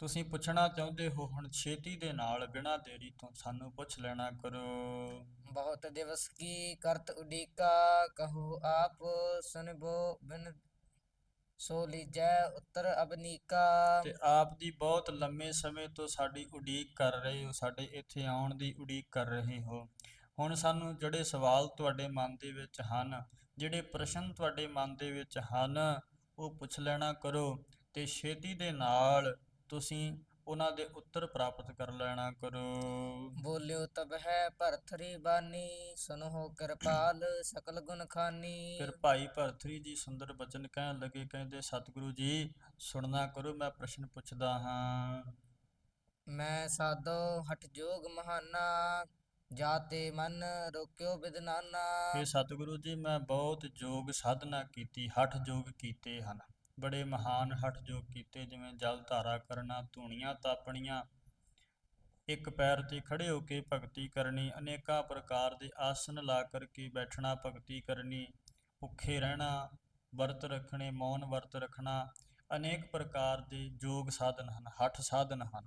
ਤੁਸੀਂ ਪੁੱਛਣਾ ਚਾਹੁੰਦੇ ਹੋ ਹੁਣ ਛੇਤੀ ਦੇ ਨਾਲ ਬਿਨਾਂ ਦੇਰੀ ਤੋਂ ਸਾਨੂੰ ਪੁੱਛ ਲੈਣਾ ਕਰੋ। ਬਹੁਤ ਦਿਵਸ ਕੀ ਕਰਤ ਉਡੀਕਾ ਕਹੋ ਆਪ ਸੁਨਬੋ ਬਿਨ ਸੋ ਲੀਜੈ ਉੱਤਰ ਅਬਨੀਕਾ। ਤੇ ਆਪ ਦੀ ਬਹੁਤ ਲੰਮੇ ਸਮੇਂ ਤੋਂ ਸਾਡੀ ਉਡੀਕ ਕਰ ਰਹੇ ਹੋ ਸਾਡੇ ਇੱਥੇ ਆਉਣ ਦੀ ਉਡੀਕ ਕਰ ਰਹੇ ਹੋ। ਹੁਣ ਸਾਨੂੰ ਜਿਹੜੇ ਸਵਾਲ ਤੁਹਾਡੇ ਮਨ ਦੇ ਵਿੱਚ ਹਨ ਜਿਹੜੇ ਪ੍ਰਸ਼ਨ ਤੁਹਾਡੇ ਮਨ ਦੇ ਵਿੱਚ ਹਨ ਉਹ ਪੁੱਛ ਲੈਣਾ ਕਰੋ। ਤੇ ਛੇਤੀ ਦੇ ਨਾਲ ਤੁਸੀਂ ਉਹਨਾਂ ਦੇ ਉੱਤਰ ਪ੍ਰਾਪਤ ਕਰ ਲੈਣਾ ਕਰੋ। ਬੋਲਿਓ ਤਬ ਹੈ ਭਰਥਰੀ ਬਾਨੀ ਸੁਨਹੁ ਕਿਰਪਾਲ ਸਕਲ ਗੁਣ ਖਾਨੀ। ਫਿਰ ਭਾਈ ਭਰਤਰੀ ਜੀ ਸੁੰਦਰ ਬਚਨ ਕਹਿਣ ਲੱਗੇ ਕਹਿੰਦੇ ਸਤਿਗੁਰੂ ਜੀ ਸੁਣਨਾ ਕਰੋ ਮੈਂ ਪ੍ਰਸ਼ਨ ਪੁੱਛਦਾ ਹਾਂ। ਮੈਂ ਸਾਧੋ ਹਟ ਜੋਗ ਮਹਾਨਾ ਜਾਤੇ ਮਨ ਰੋਕਿਓ ਬਿਦਨਾਨਾ। ਇਹ ਸਤਿਗੁਰੂ ਜੀ ਮੈਂ ਬਹੁਤ ਯੋਗ ਸਾਧਨਾ ਕੀਤੀ ਹਠ ਯੋਗ ਕੀਤੇ ਹਨ। ਬੜੇ ਮਹਾਨ ਹਠ ਯੋਗ ਕੀਤੇ, ਜਿਵੇਂ ਜਲ ਧਾਰਾ ਕਰਨਾ, ਧੂਣੀਆਂ ਤਾਪਣੀਆਂ, ਇੱਕ ਪੈਰ ਤੇ ਖੜੇ ਹੋ ਕੇ ਭਗਤੀ ਕਰਨੀ, ਅਨੇਕਾਂ ਪ੍ਰਕਾਰ ਦੇ ਆਸਨ ਲਾ ਕਰਕੇ ਬੈਠਣਾ, ਭਗਤੀ ਕਰਨੀ, ਭੁੱਖੇ ਰਹਿਣਾ, ਵਰਤ ਰੱਖਣੇ, ਮੌਨ ਵਰਤ ਰੱਖਣਾ, ਅਨੇਕ ਪ੍ਰਕਾਰ ਦੇ ਯੋਗ ਸਾਧਨ ਹਨ, ਹੱਠ ਸਾਧਨ ਹਨ,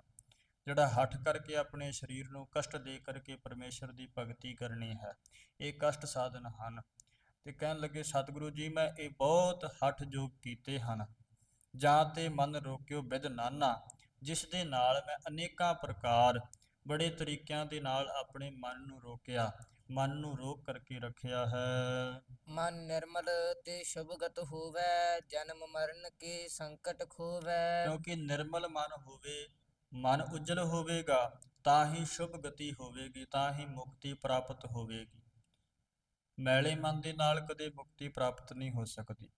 ਜਿਹੜਾ ਹੱਠ ਕਰਕੇ ਆਪਣੇ ਸਰੀਰ ਨੂੰ ਕਸ਼ਟ ਦੇ ਕਰਕੇ ਪਰਮੇਸ਼ਰ ਦੀ ਭਗਤੀ ਕਰਨੀ ਹੈ। ਇਹ ਕਸ਼ਟ ਸਾਧਨ ਹਨ। ਤੇ ਕਹਿਣ ਲੱਗੇ ਸਤਿਗੁਰੂ ਜੀ ਮੈਂ ਇਹ ਬਹੁਤ ਹਠ ਯੋਗ ਕੀਤੇ ਹਨ। ਜਾਂ ਤੇ ਮਨ ਰੋਕਿਓ ਬਿਦ ਨਾਨਾ ਜਿਸ ਦੇ ਨਾਲ ਮੈਂ ਅਨੇਕਾਂ ਪ੍ਰਕਾਰ ਬੜੇ ਤਰੀਕਿਆਂ ਦੇ ਨਾਲ ਆਪਣੇ ਮਨ ਨੂੰ ਰੋਕਿਆ। ਮਨ ਨੂੰ ਰੋਕ ਕਰਕੇ ਰੱਖਿਆ ਹੈ। ਮਨ ਨਿਰਮਲ ਤੇ ਸ਼ੁਭਗਤ ਹੋਵੇ ਜਨਮ ਮਰਨ ਕੀ ਸੰਕਟ ਖੋਵੇ। ਕਿਉਂਕਿ ਨਿਰਮਲ ਮਨ ਹੋਵੇ ਮਨ ਉਜਲ ਹੋਵੇਗਾ ਤਾਂ ਹੀ ਸ਼ੁਭ ਗਤੀ ਹੋਵੇਗੀ ਤਾਂ ਹੀ ਮੁਕਤੀ ਪ੍ਰਾਪਤ ਹੋਵੇਗੀ। ਮੈਲੇ ਮਨ ਦੇ ਨਾਲ ਕਦੇ ਮੁਕਤੀ ਪ੍ਰਾਪਤ ਨਹੀਂ ਹੋ ਸਕਦੀ।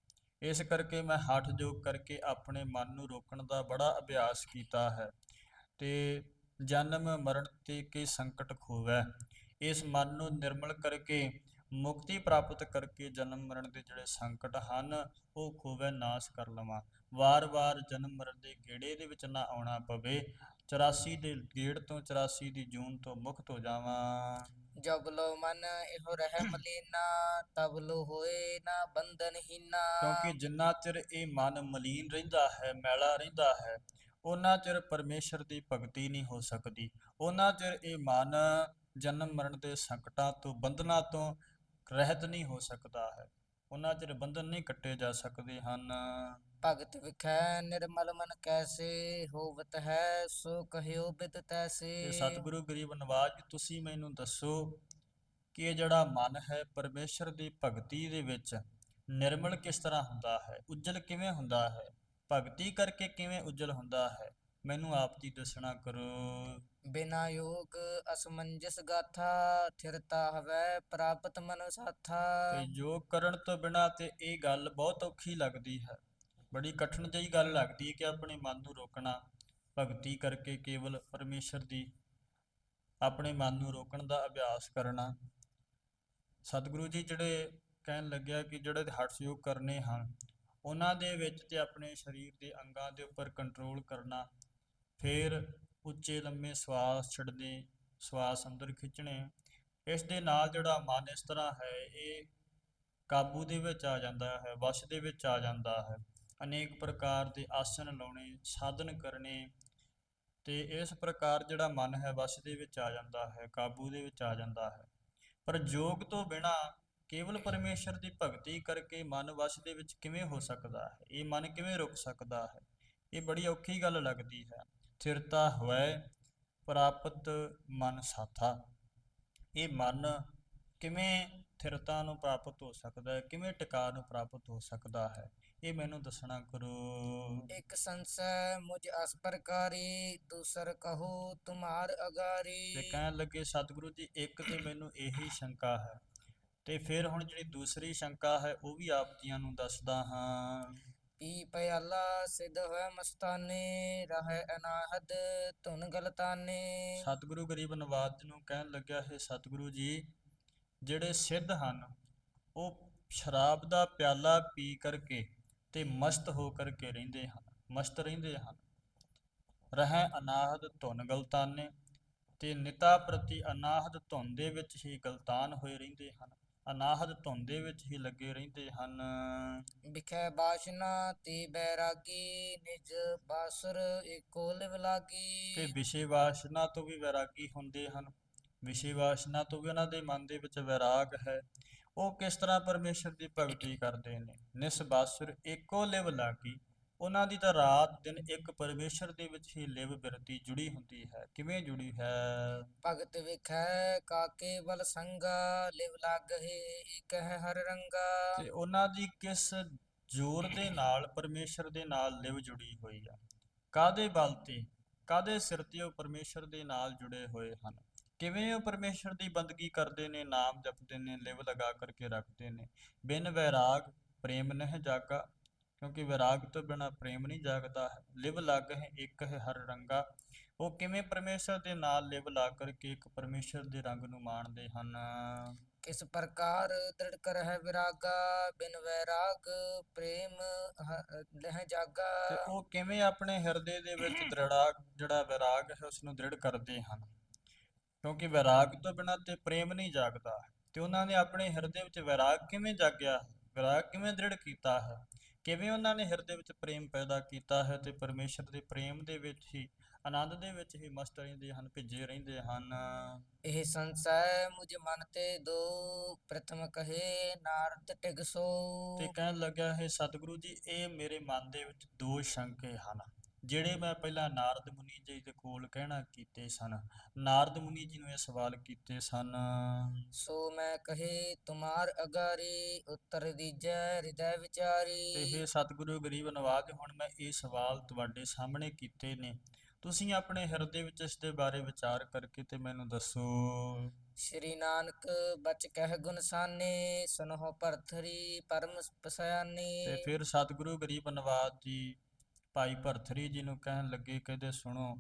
ਇਸ ਕਰਕੇ ਮੈਂ ਹਠ ਜੋਗ ਕਰਕੇ ਆਪਣੇ ਮਨ ਨੂੰ ਰੋਕਣ ਦਾ ਬੜਾ ਅਭਿਆਸ ਕੀਤਾ ਹੈ ਤੇ ਜਨਮ ਮਰਨ ਤੇ ਕੀ ਸੰਕਟ ਖੋਵੈ। ਇਸ ਮਨ ਨੂੰ ਨਿਰਮਲ ਕਰਕੇ, ਮੁਕਤੀ ਪ੍ਰਾਪਤ ਕਰਕੇ ਜਨਮ ਮਰਨ ਦੇ ਜਿਹੜੇ ਸੰਕਟ ਹਨ, ਉਹ ਖੋਵੈ, ਨਾਸ਼ ਕਰ ਲਵਾਂ। ਵਾਰ-ਵਾਰ ਜਨਮ ਮਰਨ ਦੇ ਗੇੜੇ ਦੇ ਵਿੱਚ ਨਾ ਆਉਣਾ ਪਵੇ। 84 ਦੇ ਗੇੜ ਤੋਂ 84 ਦੀ ਜੂਨ ਤੋਂ ਮੁਕਤ ਹੋ ਜਾਵਾਂ। ਜਬ ਲੋ ਮਨ ਇਹੋ ਰਹਿ ਮਲੀਨਾ ਤਬ ਲੋ ਹੋਏ ਨਾ ਬੰਧਨ ਹੀਨਾ। ਕਿਉਂਕਿ ਜਿੰਨਾ ਚਿਰ ਇਹ ਮਨ ਮਲੀਨ ਰਹਿੰਦਾ ਹੈ ਮੈਲਾ ਰਹਿੰਦਾ ਹੈ ਉਹਨਾਂ ਚਿਰ ਪਰਮੇਸ਼ਰ ਦੀ ਭਗਤੀ ਨਹੀਂ ਹੋ ਸਕਦੀ। ਉਹਨਾਂ ਚਿਰ ਇਹ ਮਨ ਜਨਮ ਮਰਨ ਦੇ ਸੰਕਟਾਂ ਤੋਂ ਬੰਧਨਾਂ ਤੋਂ ਰਹਿਤ ਨਹੀਂ ਹੋ ਸਕਦਾ ਹੈ। ਉਹਨਾਂ ਚਿਰ ਬੰਧਨ ਨਹੀਂ ਕੱਟੇ ਜਾ ਸਕਦੇ ਹਨ। ਭਗਤ ਵਿਖੈ ਨਿਰਮਲ ਮਨ ਕੈਸੇ ਹੋਵਤ ਹੈ ਸੋ ਕਹਿਓ ਬਿਦ ਤੈਸੇ। ਸਤਿਗੁਰੂ ਗਰੀਬ ਨਵਾਜ ਤੁਸੀਂ ਮੈਨੂੰ ਦੱਸੋ ਕਿ ਇਹ ਜਿਹੜਾ ਮਨ ਹੈ ਪਰਮੇਸ਼ਰ ਦੀ ਭਗਤੀ ਦੇ ਵਿੱਚ ਨਿਰਮਲ ਕਿਸ ਤਰ੍ਹਾਂ ਹੁੰਦਾ ਹੈ? ਉਜਲ ਕਿਵੇਂ ਹੁੰਦਾ ਹੈ? ਭਗਤੀ ਕਰਕੇ ਕਿਵੇਂ ਉਜਲ ਹੁੰਦਾ ਹੈ? ਮੈਨੂੰ ਆਪ ਜੀ ਦੱਸਣਾ ਕਰੋ। ਬਿਨਾ ਯੋਗ ਅਸਮੰਜਸ ਗਾਥਾ ਥਿਰਤਾ ਹਵੈ ਪ੍ਰਾਪਤ ਮਨ ਸਾਥਾ। ਤੇ ਯੋਗ ਕਰਨ ਤੋਂ ਬਿਨਾ ਤੇ ਇਹ ਗੱਲ ਬਹੁਤ ਔਖੀ ਲੱਗਦੀ ਹੈ। ਬੜੀ ਕਠਿਨ ਜਿਹੀ ਗੱਲ ਲੱਗਦੀ ਹੈ ਕਿ ਆਪਣੇ ਮਨ ਨੂੰ ਰੋਕਣਾ, ਭਗਤੀ ਕਰਕੇ ਕੇਵਲ ਪਰਮੇਸ਼ਰ ਦੀ, ਆਪਣੇ ਮਨ ਨੂੰ ਰੋਕਣ ਦਾ ਅਭਿਆਸ ਕਰਨਾ। ਸਤਿਗੁਰੂ ਜੀ ਜਿਹੜੇ ਕਹਿਣ ਲੱਗਿਆ ਕਿ ਜਿਹੜੇ ਹਠ ਯੋਗ ਕਰਨੇ ਹਨ, ਉਹਨਾਂ ਦੇ ਵਿੱਚ ਤੇ ਆਪਣੇ ਸਰੀਰ ਦੇ ਅੰਗਾਂ ਦੇ ਉੱਪਰ ਕੰਟਰੋਲ ਕਰਨਾ, ਫਿਰ ਉੱਚੇ ਲੰਮੇ ਸਵਾਸ ਛੱਡਣੇ ਸਵਾਸ ਅੰਦਰ ਖਿੱਚਣੇ, ਇਸ ਦੇ ਨਾਲ ਜਿਹੜਾ ਮਨ ਇਸ ਤਰ੍ਹਾਂ ਹੈ, ਇਹ ਕਾਬੂ ਦੇ ਵਿੱਚ ਆ ਜਾਂਦਾ ਹੈ, ਵਸ਼ ਦੇ ਵਿੱਚ ਆ ਜਾਂਦਾ ਹੈ। ਅਨੇਕ ਪ੍ਰਕਾਰ ਦੇ ਆਸਨ ਲਾਉਣੇ, ਸਾਧਨ ਕਰਨੇ ਤੇ ਇਸ ਪ੍ਰਕਾਰ ਜਿਹੜਾ ਮਨ ਹੈ ਵਸ਼ ਦੇ ਵਿੱਚ ਆ ਜਾਂਦਾ ਹੈ, ਕਾਬੂ ਦੇ ਵਿੱਚ ਆ ਜਾਂਦਾ ਹੈ। ਪਰ ਯੋਗ ਤੋਂ ਬਿਨਾ ਕੇਵਲ ਪਰਮੇਸ਼ਰ ਦੀ ਭਗਤੀ ਕਰਕੇ ਮਨ ਵਸ਼ ਦੇ ਵਿੱਚ ਕਿਵੇਂ ਹੋ ਸਕਦਾ ਹੈ? ਇਹ ਮਨ ਕਿਵੇਂ ਰੁਕ ਸਕਦਾ ਹੈ? ਇਹ ਬੜੀ ਔਖੀ ਗੱਲ ਲੱਗਦੀ ਹੈ। ਥਿਰਤਾ ਹੋਏ ਪ੍ਰਾਪਤ ਮਨ ਸਾਥਾ। ਇਹ ਮਨ ਕਿਵੇਂ ਥਿਰਤਾ ਨੂੰ ਪ੍ਰਾਪਤ ਹੋ ਸਕਦਾ ਹੈ ਕਿਵੇਂ ਟਿਕਾ ਨੂੰ ਪ੍ਰਾਪਤ ਹੋ ਸਕਦਾ ਹੈ? ਇਹ ਮੈਨੂੰ ਦੱਸਣਾ ਕਰੋ ਇੱਕ ਸੰਸੈ ਮੁਝ ਅਸ ਪ੍ਰਕਾਰੀ ਦੂਸਰ ਕਹੋ ਤੁਮਾਰ ਤੇ ਅਗਾਰੀ ਕਹਿਣ ਲੱਗੇ ਸਤਿਗੁਰੂ ਜੀ ਇੱਕ ਤੇ ਮੈਨੂੰ ਇਹੀ ਸ਼ੰਕਾ ਹੈ। ਤੇ ਫਿਰ ਹੁਣ ਜਿਹੜੀ ਦੂਸਰੀ ਸ਼ੰਕਾ ਹੈ ਉਹ ਵੀ ਆਪ ਜੀਆਂ ਨੂੰ ਦੱਸਦਾ ਹਾਂ। ਪੀ ਪਿਆਲਾ ਸਿਧ ਹੋਇ ਮਸਤਾਨੇ ਰਹਿ ਅਨਾਹਦ ਧੁਨ ਗਲਤਾਨੇ। ਸਤਿਗੁਰੂ ਗਰੀਬ ਨਵਾਜ ਜੀ ਨੂੰ ਕਹਿਣ ਲੱਗਿਆ ਹੈ ਸਤਿਗੁਰੂ ਜੀ ਜਿਹੜੇ ਸਿੱਧ ਹਨ ਉਹ ਸ਼ਰਾਬ ਦਾ ਪਿਆਲਾ ਪੀ ਕਰਕੇ ਤੇ ਮਸਤ ਹੋ ਕਰਕੇ ਰਹਿੰਦੇ ਹਨ ਮਸਤ ਰਹਿੰਦੇ ਹਨ। ਰਹਿ ਅਨਾਹਦ ਧੁਨ ਗਲਤਾਨੇ ਤੇ ਨਿਤਾ ਪ੍ਰਤੀ ਅਨਾਹਦ ਧੁਨ ਦੇ ਵਿੱਚ ਹੀ ਗਲਤਾਨ ਹੋਏ ਰਹਿੰਦੇ ਹਨ। ਅਨਾਹਦ ਧੁਨ ਦੇ ਵਿੱਚ ਹੀ ਲੱਗੇ ਰਹਿੰਦੇ ਹਨ। ਵਿਖੇ ਬਾਸ਼ਨਾ ਤੇ ਬੈਰਾਗੀ ਨਿਜ ਬਾਸੁਰ ਏਕੋ ਲਿਵ ਲਾਗੀ ਤੇ ਵਿਸ਼ੇ ਵਾਸ਼ਨਾ ਤੋਂ ਵੀ ਵੈਰਾਗੀ ਹੁੰਦੇ ਹਨ। ਵਿਸ਼ੇ ਵਾਸ਼ਨਾ ਤੋਂ ਵੀ ਉਹਨਾਂ ਦੇ ਮਨ ਦੇ ਵਿੱਚ ਵੈਰਾਗ ਹੈ। ਉਹ ਕਿਸ ਤਰ੍ਹਾਂ ਪਰਮੇਸ਼ਰ ਦੀ ਭਗਤੀ ਕਰਦੇ ਨੇ? ਨਿਸਬਾਸੁਰ ਏਕੋ ਲਿਵ ਲਾਗੀ। ਉਹਨਾਂ ਦੀ ਤਾਂ ਰਾਤ ਦਿਨ ਇੱਕ ਪਰਮੇਸ਼ਰ ਦੇ ਵਿੱਚ ਹੀ ਲਿਵ ਬਿਰਤੀ ਜੁੜੀ ਹੁੰਦੀ ਹੈ। ਕਿਵੇਂ ਜੁੜੀ ਹੈ? ਭਗਤ ਵਿਖੈ ਕਾਕੇ ਬਲ ਸੰਗਾ ਲਿਵ ਲਾਗਹਿ ਇਕ ਹੈ ਹਰ ਰੰਗਾ। ਤੇ ਉਹਨਾਂ ਦੀ ਕਿਸ ਜ਼ੋਰ ਦੇ ਨਾਲ ਪਰਮੇਸ਼ਰ ਦੇ ਨਾਲ ਲਿਵ ਜੁੜੀ ਹੋਈ ਆ? ਕਾਦੇ ਬਲ ਤੇ? ਕਾਦੇ ਸਿਰ ਤੇ ਉਹ ਪਰਮੇਸ਼ਰ ਦੇ ਨਾਲ ਜੁੜੇ ਹੋਏ ਹਨ? ਕਿਵੇਂ ਉਹ ਪਰਮੇਸ਼ਰ ਦੀ ਬੰਦਗੀ ਕਰਦੇ ਨੇ ਨਾਮ ਜਪਦੇ ਨੇ ਲਿਵ ਲਗਾ ਕਰਕੇ ਰੱਖਦੇ ਨੇ? ਬਿਨ ਵੈਰਾਗ ਪ੍ਰੇਮ ਨਹਿ ਜਾਗਾ ਕਿਉਂਕਿ ਵਿਰਾਗ ਤੋਂ ਬਿਨਾ ਪ੍ਰੇਮ ਨਹੀਂ ਜਾਗਦਾ। ਹੈ ਲਿਵ ਲੱਗ ਹੈ ਇੱਕ ਹੈ ਹਰ ਰੰਗਾ। ਉਹ ਕਿਵੇਂ ਪਰਮੇਸ਼ਰ ਦੇ ਨਾਲ ਲਿਵ ਲਾ ਕਰਕੇ ਇੱਕ ਪਰਮੇਸ਼ਰ ਦੇ ਰੰਗ ਨੂੰ ਮਾਣਦੇ ਹਨ? ਕਿਸ ਪ੍ਰਕਾਰ ਦ੍ਰਿੜ ਕਰ ਹੈ ਵਿਰਾਗਾ ਬਿਨ ਵੈਰਾਗ ਪ੍ਰੇਮ ਲਹਿ ਤੇ ਜਾਗਾ? ਉਹ ਕਿਵੇਂ ਆਪਣੇ ਹਿਰਦੇ ਦੇ ਵਿੱਚ ਦ੍ਰਿੜਾ ਜਿਹੜਾ ਵਿਰਾਗ ਹੈ ਉਸ ਨੂੰ ਦ੍ਰਿੜ ਕਰਦੇ ਹਨ? ਕਿਉਂਕਿ ਵਿਰਾਗ ਤੋਂ ਬਿਨਾਂ ਤੇ ਪ੍ਰੇਮ ਨਹੀਂ ਜਾਗਦਾ। ਤੇ ਉਹਨਾਂ ਨੇ ਆਪਣੇ ਹਿਰਦੇ ਵਿੱਚ ਵਿਰਾਗ ਕਿਵੇਂ ਜਾਗਿਆ? ਵਿਰਾਗ ਕਿਵੇਂ ਦ੍ਰਿੜ ਕੀਤਾ ਹੈ? ਕਿਵੇਂ ਉਹਨਾਂ ਨੇ ਹਿਰਦੇ ਵਿੱਚ ਪ੍ਰੇਮ ਪੈਦਾ ਕੀਤਾ ਹੈ ਤੇ ਪਰਮੇਸ਼ਰ ਦੇ ਪ੍ਰੇਮ ਦੇ ਵਿੱਚ ਹੀ ਆਨੰਦ ਦੇ ਵਿੱਚ ਹੀ ਮਸਤ ਰਹਿੰਦੇ ਹਨ ਭਿੱਜੇ ਰਹਿੰਦੇ ਹਨ? ਇਹ ਸੰਸੈ ਮੁਝ ਮਨ ਤੇ ਦੋ ਪ੍ਰਥਮ ਕਹੇ ਨਾਰਦ ਟਿਗ ਸੋ। ਤੇ ਕਹਿਣ ਲੱਗਾ ਹੈ ਸਤਿਗੁਰੂ ਜੀ ਇਹ ਮੇਰੇ ਮਨ ਦੇ ਵਿੱਚ ਦੋ ਸ਼ੰਕੇ ਹਨ। ਜਿਹੜੇ ਮੈਂ ਪਹਿਲਾਂ ਨਾਰਦ ਮੁਨੀ ਜੀ ਦੇ ਕੋਲ ਕਹਿਣਾ ਕੀਤੇ ਸਨ ਨਾਰਦ ਮੁਨੀ ਜੀ ਨੂੰ ਇਹ ਸਵਾਲ ਕੀਤੇ ਸਨ ਸੋ ਮੈਂ ਕਹੇ ਤੁਮਾਰ ਅਗਾਰੀ ਉੱਤਰ ਦੀਜੈ ਹਿਰਦੈ ਵਿਚਾਰੀ। ਇਹ ਸਤਿਗੁਰੂ ਗਰੀਬ ਨਵਾਜ ਹੁਣ ਮੈਂ ਇਹ ਸਵਾਲ ਤੁਹਾਡੇ ਸਾਹਮਣੇ ਕੀਤੇ ਨੇ। ਤੁਸੀਂ ਆਪਣੇ ਹਿਰਦੇ ਵਿੱਚ ਇਸ ਦੇ ਬਾਰੇ ਵਿਚਾਰ ਕਰਕੇ ਤੇ ਮੈਨੂੰ ਦੱਸੋ। ਸ਼੍ਰੀ ਨਾਨਕ ਬਚ ਕਹਿ ਗੁਣ ਸਾਨੇ ਸੁਨਹੁ ਭਰਥਰੀ ਪਰਮ ਪਸਿਆਨੀ। ਤੇ ਫਿਰ ਸਤਿਗੁਰੂ ਗਰੀਬ ਨਵਾਜ ਜੀ ਭਾਈ ਭਰਥਰੀ ਜੀ ਨੂੰ ਕਹਿਣ ਲੱਗੇ ਕਹਿੰਦੇ ਸੁਣੋ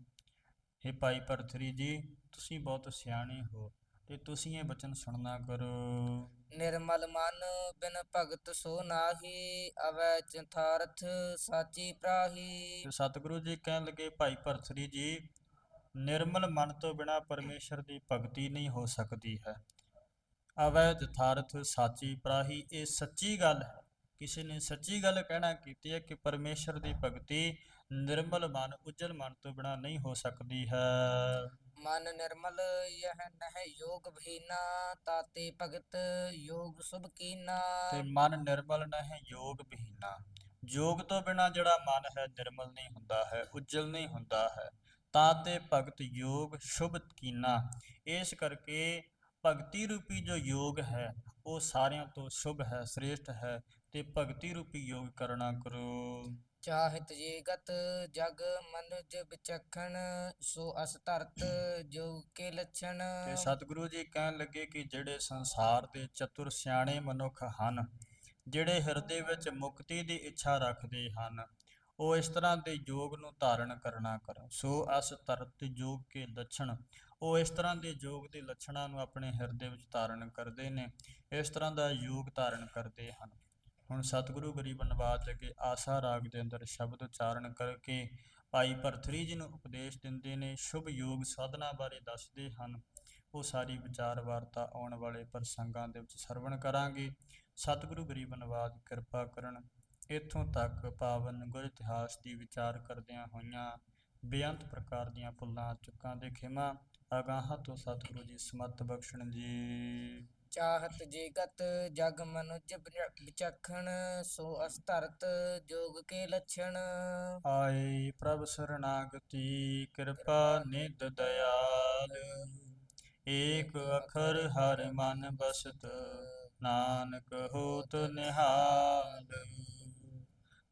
हे ਭਾਈ ਭਰਥਰੀ ਜੀ ਤੁਸੀਂ ਬਹੁਤ ਸਿਆਣੇ ਹੋ ਤੇ ਤੁਸੀਂ ਇਹ ਬਚਨ ਸੁਣਨਾ ਕਰੋ। ਨਿਰਮਲ ਮਨ ਬਿਨ ਭਗਤ ਸੋ ਨਾਹੀ ਅਵੈ ਚਥਾਰਥ ਸਾਚੀ ਪ੍ਰਾਹੀ। ਸਤਿਗੁਰੂ ਜੀ ਕਹਿਣ ਲੱਗੇ ਭਾਈ ਭਰਥਰੀ ਜੀ ਨਿਰਮਲ ਮਨ ਤੋਂ ਬਿਨਾ ਪਰਮੇਸ਼ਰ ਦੀ ਭਗਤੀ ਨਹੀਂ ਹੋ ਸਕਦੀ ਹੈ। ਅਵੈਧ ਯਥਾਰਥ ਸਾਚੀ ਪ੍ਰਾਹੀ ਇਹ ਸੱਚੀ ਗੱਲ ਹੈ। ਕਿਸੇ ਨੇ ਸੱਚੀ ਗੱਲ ਕਹਿਣਾ ਕੀਤੀ ਹੈ ਕਿ ਪਰਮੇਸ਼ਰ ਦੀ ਭਗਤੀ ਨਿਰਮਲ ਮਨ ਉਜਲ ਮਨ ਤੋਂ ਬਿਨਾ ਨਹੀਂ ਹੋ ਸਕਦੀ ਹੈ। ਮਨ ਨਿਰਮਲ ਯਹ ਨਹਿ ਯੋਗ ਭੀਨਾ ਤਾਤੇ ਭਗਤ ਯੋਗ ਸੁਭ ਕੀਨਾ। ਤੇ ਮਨ ਨਿਰਮਲ ਨਾ ਹੈ ਯੋਗ ਬਹੀਨਾ ਯੋਗ ਤੋਂ ਬਿਨਾ ਜਿਹੜਾ ਮਨ ਹੈ ਨਿਰਮਲ ਨਹੀਂ ਹੁੰਦਾ ਹੈ ਉਜਲ ਨਹੀਂ ਹੁੰਦਾ ਹੈ। ਤਾਂ ਤੇ ਭਗਤ ਯੋਗ ਸ਼ੁਭ ਕੀਨਾ। ਇਸ ਕਰਕੇ ਭਗਤੀ ਰੂਪੀ ਜੋ ਯੋਗ ਹੈ ਉਹ ਸਾਰਿਆਂ ਤੋਂ ਸ਼ੁਭ ਹੈ ਸ੍ਰੇਸ਼ਟ ਹੈ। ਤੇ ਭਗਤੀ ਰੂਪੀ ਯੋਗ ਕਰਨਾ ਕਰੋ। ਚਾਹਿਤ ਜੇਗਤ ਜਗ ਮਨੁਜ ਵਿਚਖਣ ਸੋ ਅਸ ਧਰਤ ਜੋ ਕੇ ਲਛਣ। ਤੇ ਸਤਿਗੁਰੂ ਜੀ ਕਹਿਣ ਲੱਗੇ ਕਿ ਜਿਹੜੇ ਸੰਸਾਰ ਦੇ ਚਤੁਰ ਸਿਆਣੇ ਮਨੁੱਖ ਹਨ ਜਿਹੜੇ ਹਿਰਦੇ ਵਿੱਚ ਮੁਕਤੀ ਦੀ ਇੱਛਾ ਰੱਖਦੇ ਹਨ ਉਹ ਇਸ ਤਰ੍ਹਾਂ ਦੇ ਯੋਗ ਨੂੰ ਧਾਰਨ ਕਰਨਾ ਕਰਨ। ਸੋ ਅਸ ਤਰਤ ਯੋਗ ਕੇ ਲੱਛਣ ਉਹ ਇਸ ਤਰ੍ਹਾਂ ਦੇ ਯੋਗ ਦੇ ਲੱਛਣਾਂ ਨੂੰ ਆਪਣੇ ਹਿਰਦੇ ਵਿੱਚ ਧਾਰਨ ਕਰਦੇ ਨੇ ਇਸ ਤਰ੍ਹਾਂ ਦਾ ਯੋਗ ਧਾਰਨ ਕਰਦੇ ਹਨ। ਹੁਣ ਸਤਿਗੁਰੂ ਗਰੀਬ ਨਵਾਜ ਅੱਗੇ ਆਸਾ ਰਾਗ ਦੇ ਅੰਦਰ ਸ਼ਬਦ ਉਚਾਰਨ ਕਰਕੇ ਭਾਈ ਭਰਥਰੀ ਜੀ ਨੂੰ ਉਪਦੇਸ਼ ਦਿੰਦੇ ਨੇ, ਸ਼ੁਭ ਯੋਗ ਸਾਧਨਾ ਬਾਰੇ ਦੱਸਦੇ ਹਨ। ਉਹ ਸਾਰੀ ਵਿਚਾਰ ਵਾਰਤਾ ਆਉਣ ਵਾਲੇ ਪ੍ਰਸੰਗਾਂ ਦੇ ਵਿੱਚ ਸਰਵਣ ਕਰਾਂਗੇ। ਸਤਿਗੁਰੂ ਗਰੀਬ ਨਵਾਜ ਕਿਰਪਾ ਕਰਨ ਇੱਥੋਂ ਤੱਕ ਪਾਵਨ ਗੁਰ ਇਤਿਹਾਸ ਦੀ ਵਿਚਾਰ ਕਰਦਿਆਂ ਹੋਈਆਂ ਬੇਅੰਤ ਪ੍ਰਕਾਰ ਦੀਆਂ ਭੁੱਲਾਂ ਚੁੱਕਾਂ ਦੇ ਖਿਮਾ, ਅਗਾਹਾਂ ਤੋਂ ਸਤਿਗੁਰੂ ਜੀ ਸਮਤ ਬਖਸ਼ਣ ਜੀ। ਚਾਹਤ ਜੇਗਤ ਜਗ ਮਨੁਜ ਵਿਚਖਣ ਸੋ ਅਸ ਧਰਤ ਜੋਗ ਕੇ ਲਛਣ। ਆਏ ਪ੍ਰਭ ਸਰਨਾਗਤੀ ਕਿਰਪਾ ਨਿਧ ਦਇਆਲ। ਏਕ ਅਖਰ ਹਰ ਮਨ ਬਸਤ। ਨਾਨਕ ਹੋਤ ਨਿਹਾਲ।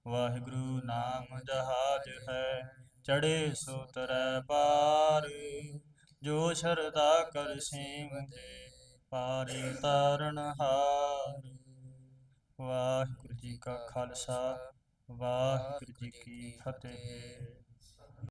ਵਾਹਿਗੁਰੂ ਨਾਮ ਜਹਾਜ ਹੈ ਚੜੇ ਸੋ ਤਰੈ ਪਾਰ। ਜੋ ਸ਼ਰਦਾ ਕਰ ਸੇਵ ਦੇ। ਪਾਰੇ ਤਾਰਨ ਹਾਰ। ਵਾਹਿਗੁਰੂ ਜੀ ਕਾ ਖਾਲਸਾ ਵਾਹਿਗੁਰੂ ਜੀ ਕੀ ਫਤਿਹ।